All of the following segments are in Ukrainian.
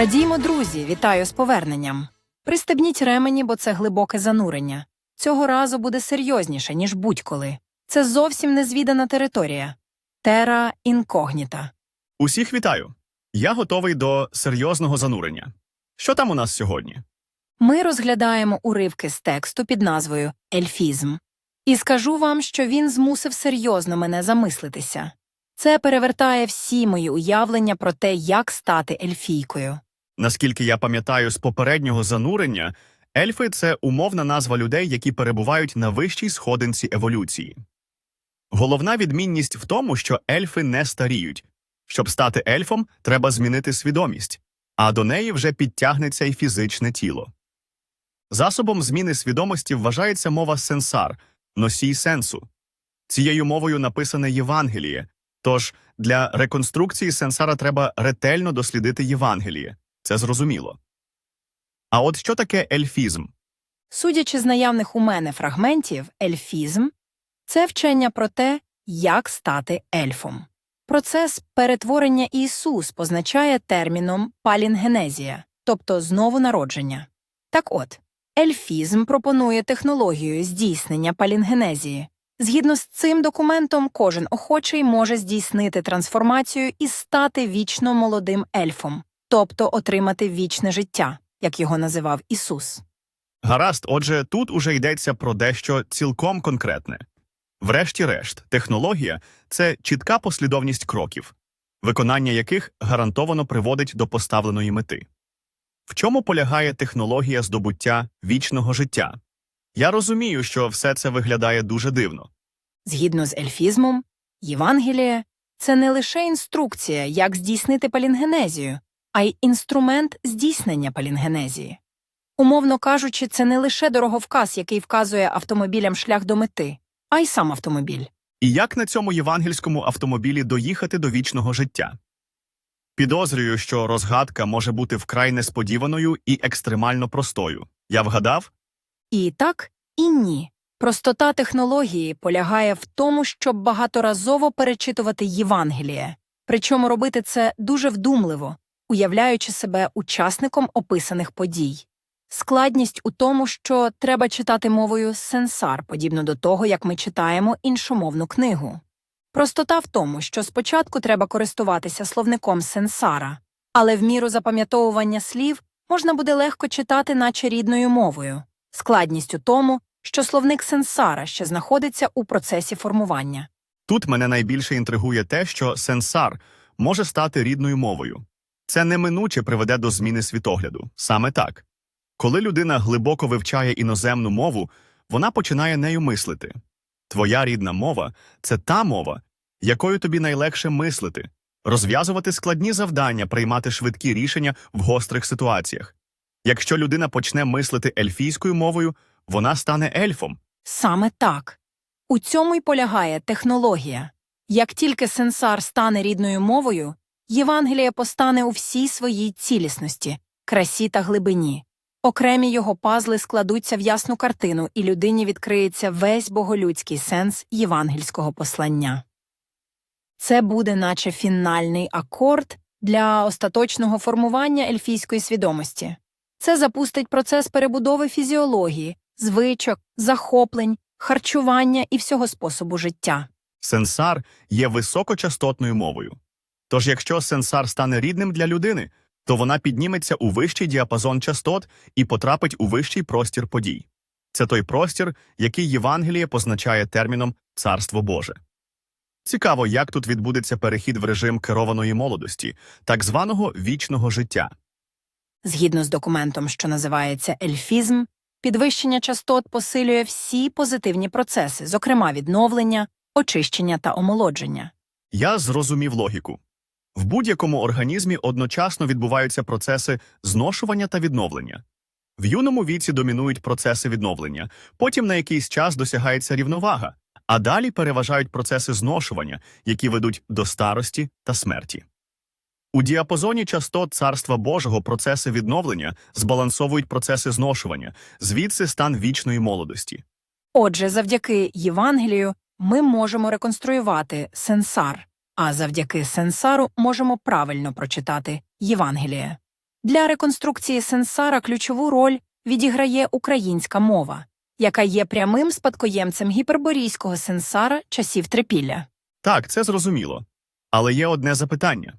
Радіймо, друзі, вітаю з поверненням. Пристебніть ремені, бо це глибоке занурення. Цього разу буде серйозніше, ніж будь-коли. Це зовсім незвідана територія. Тера інкогніта. Усіх вітаю. Я готовий до серйозного занурення. Що там у нас сьогодні? Ми розглядаємо уривки з тексту під назвою Ельфізм. І скажу вам, що він змусив серйозно мене замислитися. Це перевертає всі мої уявлення про те, як стати ельфійкою. Наскільки я пам'ятаю з попереднього занурення, ельфи це умовна назва людей, які перебувають на вищій сходинці еволюції. Головна відмінність в тому, що ельфи не старіють. Щоб стати ельфом, треба змінити свідомість, а до неї вже підтягнеться й фізичне тіло. Засобом зміни свідомості вважається мова сенсар, носій сенсу. Цією мовою написане Євангеліє, тож для реконструкції сенсара треба ретельно дослідити Євангеліє. Це зрозуміло. А от що таке ельфізм? Судячи з наявних у мене фрагментів, ельфізм це вчення про те, як стати ельфом. Процес перетворення Ісус позначає терміном палінгенезія, тобто знову народження. Так от, ельфізм пропонує технологію здійснення палінгенезії. Згідно з цим документом, кожен охочий може здійснити трансформацію і стати вічно молодим ельфом, тобто отримати вічне життя, як його називав Ісус. Гаразд, отже, тут уже йдеться про дещо цілком конкретне. Врешті-решт, технологія це чітка послідовність кроків, виконання яких гарантовано приводить до поставленої мети. В чому полягає технологія здобуття вічного життя? Я розумію, що все це виглядає дуже дивно. Згідно з ельфізмом, Євангеліє це не лише інструкція, як здійснити палінгенезію, а й інструмент здійснення палінгенезії. Умовно кажучи, це не лише дороговказ, який вказує автомобілям шлях до мети, а й сам автомобіль. І як на цьому євангельському автомобілі доїхати до вічного життя? Підозрюю, що розгадка може бути вкрай несподіваною і екстремально простою. Я вгадав? І так, і ні. Простота технології полягає в тому, щоб багаторазово перечитувати Євангеліє, причому робити це дуже вдумливо, уявляючи себе учасником описаних подій. Складність у тому, що треба читати мовою сенсар, подібно до того, як ми читаємо іншомовну книгу. Простота в тому, що спочатку треба користуватися словником сенсара, але в міру запам'ятовування слів можна буде легко читати, наче рідною мовою. Складність у тому, що словник сенсара ще знаходиться у процесі формування. Тут мене найбільше інтригує те, що сенсар може стати рідною мовою. Це неминуче приведе до зміни світогляду. Саме так. Коли людина глибоко вивчає іноземну мову, вона починає нею мислити. Твоя рідна мова це та мова, якою тобі найлегше мислити, розв'язувати складні завдання, приймати швидкі рішення в гострих ситуаціях. Якщо людина почне мислити ельфійською мовою, вона стане ельфом. Саме так. У цьому й полягає технологія. Як тільки сенсар стане рідною мовою, Євангеліє постане у всій своїй цілісності, красі та глибині. Окремі його пазли складуться в ясну картину, і людині відкриється весь боголюдський сенс євангельського послання. Це буде наче фінальний акорд для остаточного формування ельфійської свідомості. Це запустить процес перебудови фізіології, звичок, захоплень, харчування і всього способу життя. Сенсар є високочастотною мовою. Тож, якщо сенсар стане рідним для людини, то вона підніметься у вищий діапазон частот і потрапить у вищий простір подій. Це той простір, який Євангеліє позначає терміном Царство Боже. Цікаво, як тут відбудеться перехід в режим керованої молодості, так званого вічного життя. Згідно з документом, що називається ельфізм, підвищення частот посилює всі позитивні процеси, зокрема відновлення, очищення та омолодження. Я зрозумів логіку. В будь-якому організмі одночасно відбуваються процеси зношування та відновлення. В юному віці домінують процеси відновлення, потім на якийсь час досягається рівновага, а далі переважають процеси зношування, які ведуть до старості та смерті. У діапазоні частот Царства Божого процеси відновлення збалансовують процеси зношування, звідси стан вічної молодості. Отже, завдяки Євангелію ми можемо реконструювати сенсар, а завдяки сенсару можемо правильно прочитати Євангеліє. Для реконструкції сенсара ключову роль відіграє українська мова, яка є прямим спадкоємцем гіперборійського сенсара часів трипілля. Так, це зрозуміло. Але є одне запитання.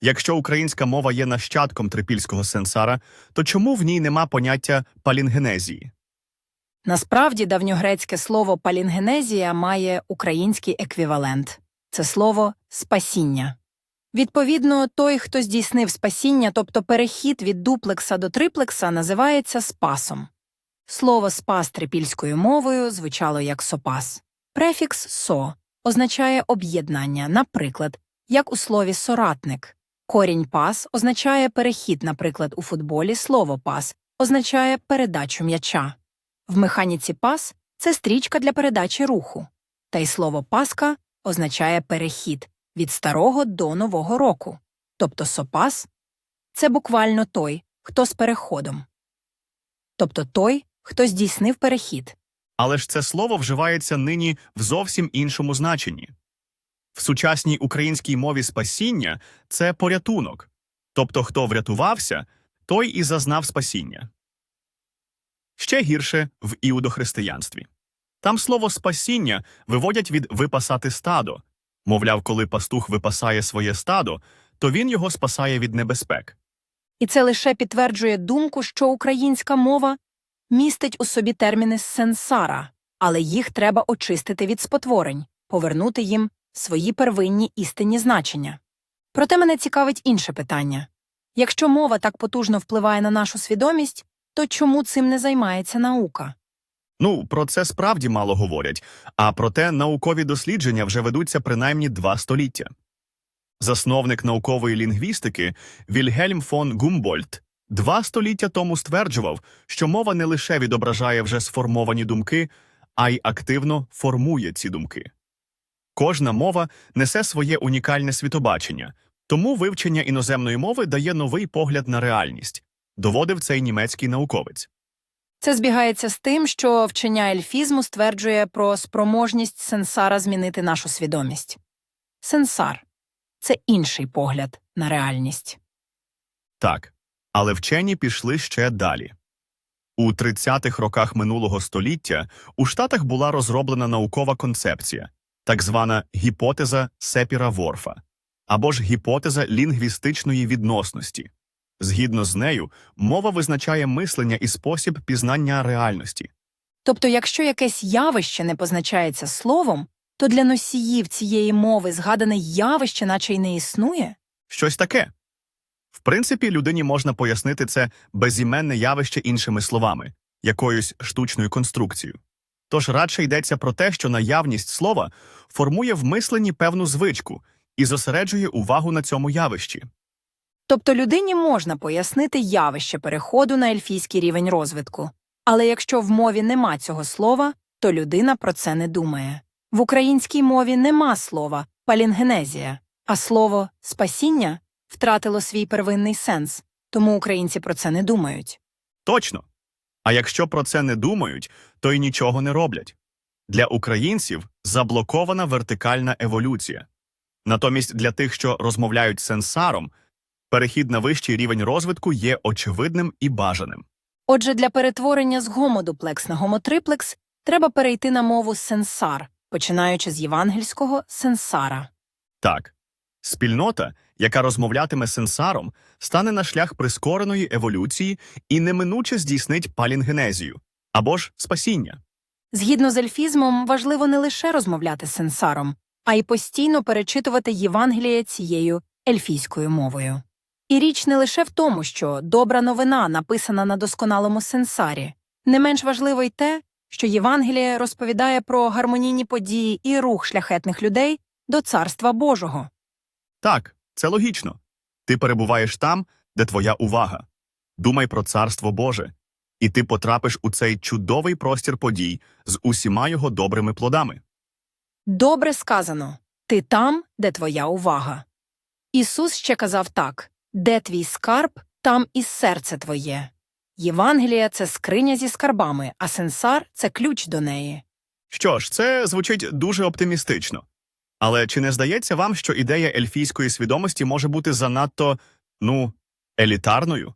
Якщо українська мова є нащадком трипільського сенсара, то чому в ній нема поняття палінгенезії? Насправді давньогрецьке слово палінгенезія має український еквівалент це слово спасіння. Відповідно, той, хто здійснив спасіння, тобто перехід від дуплекса до триплекса, називається спасом. Слово спас трипільською мовою звучало як сопас. Префікс со означає об'єднання, наприклад, як у слові соратник. Корінь пас означає перехід, наприклад, у футболі слово пас означає передачу м'яча. В механіці пас це стрічка для передачі руху. Та й слово паска означає перехід від старого до нового року. Тобто сопас це буквально той, хто з переходом. Тобто той, хто здійснив перехід. Але ж це слово вживається нині в зовсім іншому значенні. В сучасній українській мові спасіння це порятунок, тобто хто врятувався, той і зазнав спасіння. Ще гірше в іудохристиянстві. Там слово спасіння виводять від випасати стадо. Мовляв, коли пастух випасає своє стадо, то він його спасає від небезпек. І це лише підтверджує думку, що українська мова містить у собі терміни сенсара, але їх треба очистити від спотворень, повернути їм свої первинні істинні значення. Проте мене цікавить інше питання якщо мова так потужно впливає на нашу свідомість, то чому цим не займається наука? Ну, про це справді мало говорять, а проте наукові дослідження вже ведуться принаймні два століття. Засновник наукової лінгвістики Вільгельм фон Гумбольдт два століття тому стверджував, що мова не лише відображає вже сформовані думки, а й активно формує ці думки. Кожна мова несе своє унікальне світобачення, тому вивчення іноземної мови дає новий погляд на реальність, доводив цей німецький науковець. Це збігається з тим, що вчення ельфізму стверджує про спроможність сенсара змінити нашу свідомість. Сенсар це інший погляд на реальність. Так, але вчені пішли ще далі. У 30-х роках минулого століття у Штатах була розроблена наукова концепція, так звана гіпотеза Сепіра Ворфа, або ж гіпотеза лінгвістичної відносності. Згідно з нею, мова визначає мислення і спосіб пізнання реальності. Тобто, якщо якесь явище не позначається словом, то для носіїв цієї мови згадане явище наче й не існує? Щось таке. В принципі, людині можна пояснити це безіменне явище іншими словами, якоюсь штучною конструкцією. Тож радше йдеться про те, що наявність слова формує в мисленні певну звичку і зосереджує увагу на цьому явищі. Тобто людині можна пояснити явище переходу на ельфійський рівень розвитку, але якщо в мові нема цього слова, то людина про це не думає. В українській мові нема слова палінгенезія, а слово спасіння втратило свій первинний сенс, тому українці про це не думають. Точно. А якщо про це не думають, то й нічого не роблять. Для українців заблокована вертикальна еволюція. Натомість для тих, що розмовляють сенсаром, перехід на вищий рівень розвитку є очевидним і бажаним. Отже, для перетворення з гомодуплекс на гомотриплекс треба перейти на мову сенсар, починаючи з євангельського сенсара. Так, спільнота, яка розмовлятиме сенсаром, стане на шлях прискореної еволюції і неминуче здійснить палінгенезію або ж спасіння. Згідно з ельфізмом, важливо не лише розмовляти з сенсаром, а й постійно перечитувати Євангеліє цією ельфійською мовою. І річ не лише в тому, що добра новина написана на досконалому сенсарі. Не менш важливо й те, що Євангеліє розповідає про гармонійні події і рух шляхетних людей до Царства Божого. Так, це логічно. Ти перебуваєш там, де твоя увага. Думай про царство Боже, і ти потрапиш у цей чудовий простір подій з усіма його добрими плодами. Добре сказано ти там, де твоя увага. Ісус ще казав так де твій скарб, там і серце твоє. Євангелія це скриня зі скарбами, а сенсар це ключ до неї. Що ж, це звучить дуже оптимістично. Але чи не здається вам, що ідея ельфійської свідомості може бути занадто, ну, Елітарною?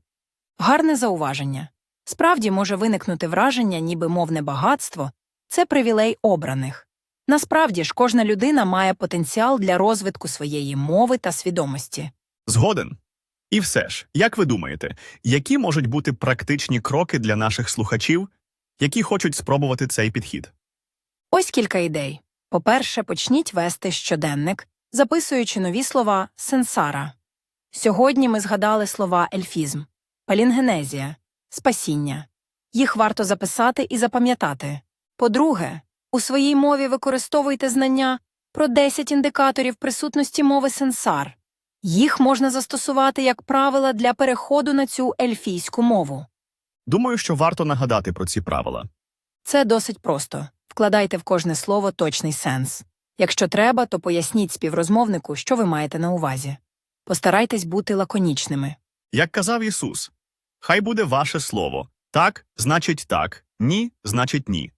Гарне зауваження. Справді може виникнути враження, ніби мовне багатство це привілей обраних. Насправді ж кожна людина має потенціал для розвитку своєї мови та свідомості. Згоден. І все ж, як ви думаєте, які можуть бути практичні кроки для наших слухачів, які хочуть спробувати цей підхід? Ось кілька ідей. По-перше, почніть вести щоденник, записуючи нові слова сенсара. Сьогодні ми згадали слова ельфізм, палінгенезія, спасіння. Їх варто записати і запам'ятати. По-друге, у своїй мові використовуйте знання про 10 індикаторів присутності мови сенсар. Їх можна застосувати як правила для переходу на цю ельфійську мову. Думаю, що варто нагадати про ці правила. Це досить просто. Вкладайте в кожне слово точний сенс. Якщо треба, то поясніть співрозмовнику, що ви маєте на увазі. Постарайтесь бути лаконічними. Як казав Ісус, хай буде ваше слово. Так, значить так, ні, значить ні.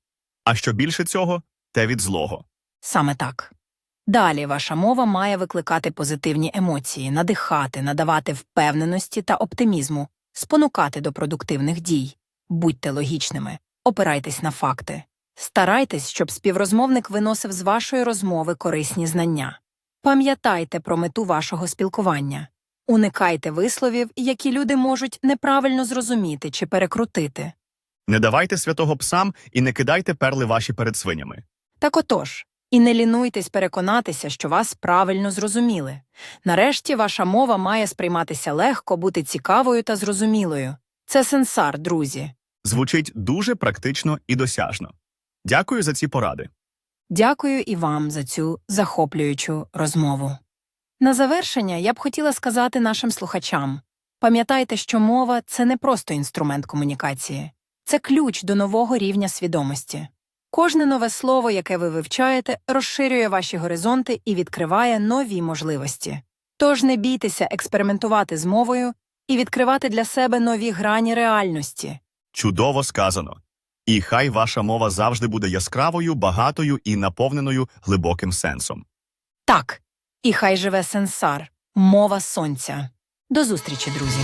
А що більше цього, те від злого. Саме так. Далі ваша мова має викликати позитивні емоції, надихати, надавати впевненості та оптимізму, спонукати до продуктивних дій. Будьте логічними, опирайтесь на факти. Старайтесь, щоб співрозмовник виносив з вашої розмови корисні знання. Пам'ятайте про мету вашого спілкування. Уникайте висловів, які люди можуть неправильно зрозуміти чи перекрутити. Не давайте святого псам і не кидайте перли ваші перед свинями. Так отож, і не лінуйтесь переконатися, що вас правильно зрозуміли. Нарешті ваша мова має сприйматися легко, бути цікавою та зрозумілою. Це сенсар, друзі. Звучить дуже практично і досяжно. Дякую за ці поради. Дякую і вам за цю захоплюючу розмову. На завершення я б хотіла сказати нашим слухачам пам'ятайте, що мова це не просто інструмент комунікації, це ключ до нового рівня свідомості. Кожне нове слово, яке ви вивчаєте, розширює ваші горизонти і відкриває нові можливості. Тож не бійтеся експериментувати з мовою і відкривати для себе нові грані реальності. Чудово сказано. І хай ваша мова завжди буде яскравою, багатою і наповненою глибоким сенсом. Так, і хай живе сенсар, мова сонця. До зустрічі, друзі.